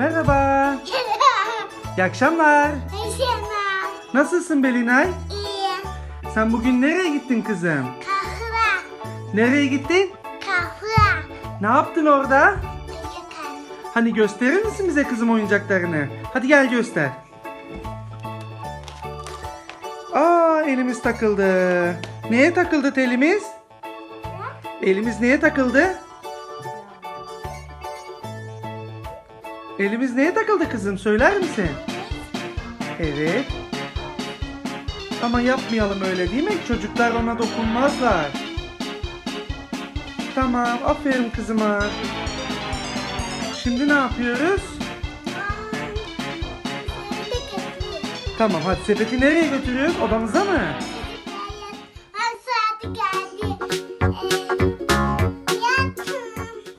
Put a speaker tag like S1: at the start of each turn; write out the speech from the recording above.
S1: Merhaba. İyi akşamlar.
S2: Yaşamam.
S1: Nasılsın Belinay?
S2: İyi.
S1: Sen bugün nereye gittin kızım?
S2: Kahve.
S1: Nereye gittin?
S2: Kahve.
S1: Ne yaptın orada? Hani gösterir misin bize kızım oyuncaklarını? Hadi gel göster. Aa elimiz takıldı. Neye takıldı telimiz? Elimiz neye takıldı? Elimiz neye takıldı kızım? Söyler misin? Evet. Ama yapmayalım öyle değil mi? Çocuklar ona dokunmazlar. Tamam, aferin kızıma. Şimdi ne yapıyoruz? Tamam, hadi sepeti nereye götürüyoruz? Odamıza mı?